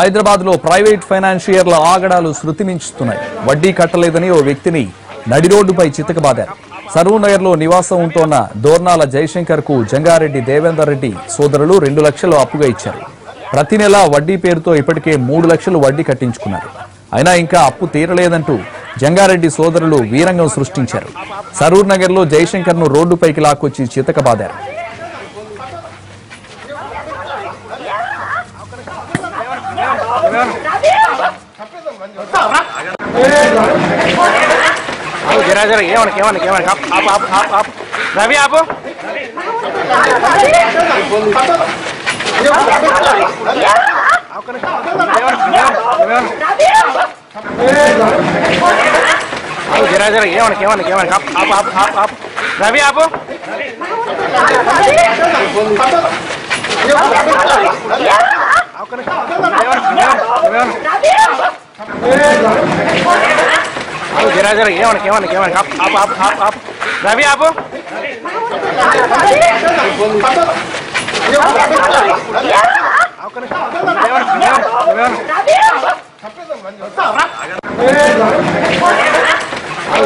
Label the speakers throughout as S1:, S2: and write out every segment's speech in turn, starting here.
S1: హైదరాబాద్ లో ప్రైవేట్ ఫైనాన్షియర్ల ఆగడాలు శృతిమించుతున్నాయి వడ్డీ కట్టలేదని ఓ వ్యక్తిని నడి రోడ్డుపై చితకబాదారు లో నివాసం ఉంటున్న దోర్నాల జయశంకర్ కు జంగారెడ్డి దేవేందర్ రెడ్డి సోదరులు రెండు లక్షలు అప్పుగా ఇచ్చారు ప్రతి నెల వడ్డీ పేరుతో ఇప్పటికే మూడు లక్షలు వడ్డీ కట్టించుకున్నారు అయినా ఇంకా అప్పు తీరలేదంటూ జంగారెడ్డి సోదరులు వీరంగం సృష్టించారు సరూర్ జయశంకర్ ను రోడ్డుపైకి లాక్కొచ్చి చితకబాదారు
S2: रवि आप आप आप आप आप आप आप आप आप आप आप आप జరా జరా ఏమనకి ఏమనకి ఏమనకి ఆపు ఆపు ఆపు ఆపు రవి ఆపు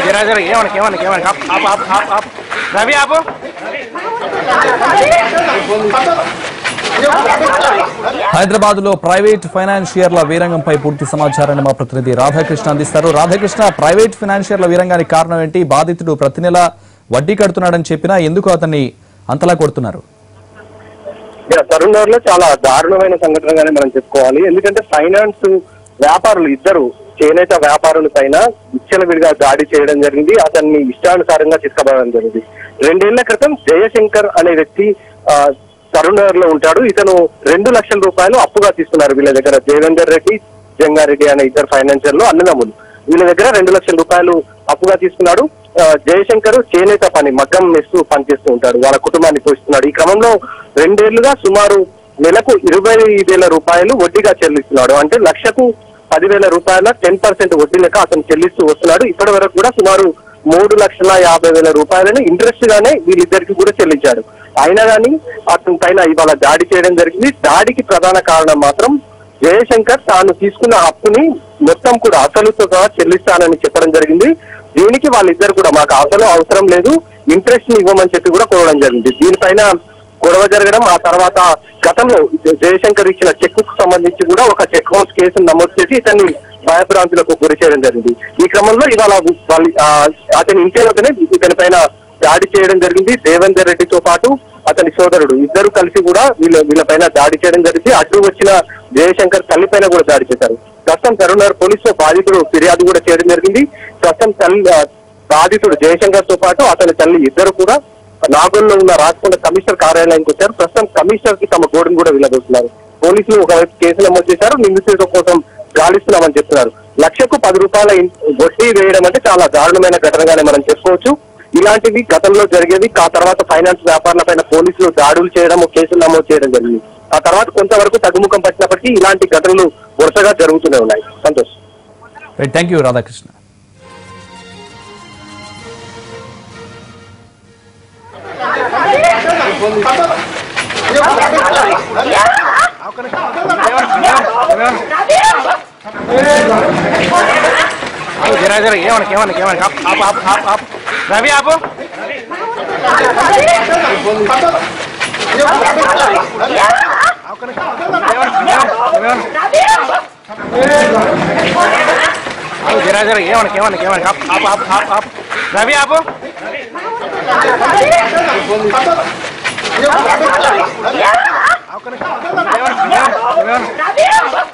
S2: జరా జరా ఏమనకి ఏమనకి ఏమనకి ఆపు ఆపు ఆపు ఆపు రవి ఆపు
S1: హైదరాబాద్ లో ప్రైవేట్ ఫైనాన్షియర్ల వీరంగంపై పూర్తి సమాచారాన్ని మా ప్రతినిధి రాధాకృష్ణ అందిస్తారు రాధాకృష్ణ ప్రైవేట్ ఫైనాన్షియర్ల వీరంగానికి కారణం ఏంటి బాధితుడు ప్రతి నెల వడ్డీ కడుతున్నాడని చెప్పినా ఎందుకు అతన్ని అంతలా కొడుతున్నారు
S3: తరుణ్ చాలా దారుణమైన సంఘటనగానే మనం చెప్పుకోవాలి ఎందుకంటే ఫైనాన్స్ వ్యాపారులు ఇద్దరు చేనేత వ్యాపారుల పైన విడిగా దాడి చేయడం జరిగింది అతన్ని ఇష్టానుసారంగా తీసుకుపోవడం జరిగింది రెండేళ్ల క్రితం జయశంకర్ అనే వ్యక్తి కరీంనగర్ లో ఉంటాడు ఇతను రెండు లక్షల రూపాయలు అప్పుగా తీసుకున్నారు వీళ్ళ దగ్గర దేవేందర్ రెడ్డి జంగారెడ్డి అనే ఇద్దరు ఫైనాన్షియర్ లో అన్నదమ్ములు వీళ్ళ దగ్గర రెండు లక్షల రూపాయలు అప్పుగా తీసుకున్నాడు జయశంకర్ చేనేత పని మగ్గం మెస్తూ పనిచేస్తూ ఉంటాడు వాళ్ళ కుటుంబాన్ని పోషిస్తున్నాడు ఈ క్రమంలో రెండేళ్లుగా సుమారు నెలకు ఇరవై వేల రూపాయలు వడ్డీగా చెల్లిస్తున్నాడు అంటే లక్షకు పదివేల రూపాయల టెన్ పర్సెంట్ వడ్డీ లెక్క అతను చెల్లిస్తూ వస్తున్నాడు ఇప్పటి వరకు కూడా సుమారు మూడు లక్షల యాభై వేల రూపాయలను ఇంట్రెస్ట్ గానే వీళ్ళిద్దరికి కూడా చెల్లించాడు అయినా కానీ అతని పైన ఇవాళ దాడి చేయడం జరిగింది దాడికి ప్రధాన కారణం మాత్రం జయశంకర్ తాను తీసుకున్న అప్పుని మొత్తం కూడా అసలుతో సహా చెల్లిస్తానని చెప్పడం జరిగింది దీనికి వాళ్ళిద్దరు కూడా మాకు అసలు అవసరం లేదు ఇంట్రెస్ట్ ని ఇవ్వమని చెప్పి కూడా కోరడం జరిగింది దీనిపైన గొడవ జరగడం ఆ తర్వాత గతంలో జయశంకర్ ఇచ్చిన చెక్ సంబంధించి కూడా ఒక చెక్ హౌస్ కేసును నమోదు చేసి ఇతన్ని భయభ్రాంతులకు గురి చేయడం జరిగింది ఈ క్రమంలో ఇవాళ అతని ఇంట్లోనే ఇతని పైన దాడి చేయడం జరిగింది దేవేందర్ రెడ్డితో పాటు అతని సోదరుడు ఇద్దరు కలిసి కూడా వీళ్ళ వీళ్ళపైన దాడి చేయడం జరిగింది అడ్డు వచ్చిన జయశంకర్ తల్లి పైన కూడా దాడి చేశారు ప్రస్తుతం కరోనా పోలీసులో బాధితుడు ఫిర్యాదు కూడా చేయడం జరిగింది ప్రస్తుతం తల్లి బాధితుడు జయశంకర్ తో పాటు అతని తల్లి ఇద్దరు కూడా నాగోల్లో ఉన్న రాజకొండ కమిషనర్ కార్యాలయానికి వచ్చారు ప్రస్తుతం కమిషనర్ కి తమ గోడను కూడా వెళ్ళదోస్తున్నారు పోలీసులు ఒకవైపు కేసు నమోదు చేశారు నిందితుల కోసం గాలిస్తున్నామని చెప్తున్నారు లక్షకు పది రూపాయల వడ్డీ వేయడం అంటే చాలా దారుణమైన ఘటనగానే మనం చెప్పుకోవచ్చు ఇలాంటివి గతంలో జరిగేది ఆ తర్వాత ఫైనాన్స్ వ్యాపారులపైన పోలీసులు దాడులు చేయడం కేసులు నమోదు చేయడం జరిగింది ఆ తర్వాత కొంతవరకు తగ్గుముఖం పట్టినప్పటికీ ఇలాంటి ఘటనలు వరుసగా జరుగుతూనే ఉన్నాయి సంతోష్
S1: థ్యాంక్ యూ రాధాకృష్ణ
S2: आप रवि आप जरा जरा ये क्या क्या आप आप आप आप आप रवि आप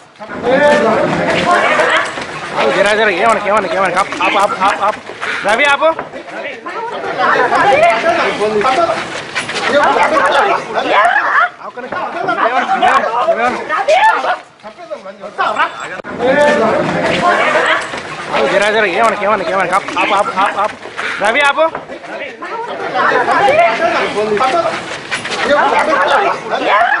S2: ಜರಾ ಜರ ಏವಣ ಕೇವಣ ಕೇವಣ ಆಪ್ ಆಪ್ ಆಪ್ ಆಪ್ ಆಪ್ ರವಿ ಆಪ್ ಜರಾ ಜರ ಏವಣ ಕೇವಣ ಕೇವಣ ಆಪ್ ಆಪ್ ಆಪ್ ಆಪ್ ಆಪ್ ರವಿ ಆಪ್ Yeah.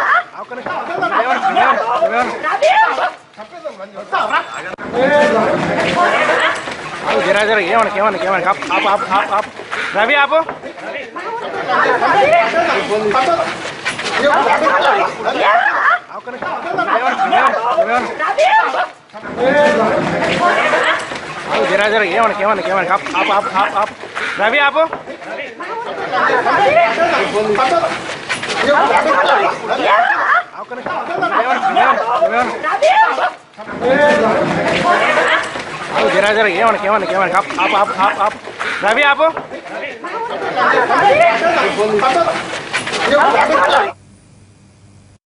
S2: रवि आप रवि आप జరా జరా ఏమనకి ఏమనకి ఏమనకి ఆప్ ఆప్ ఆప్ ఆప్ ఆప్ రవి ఆపు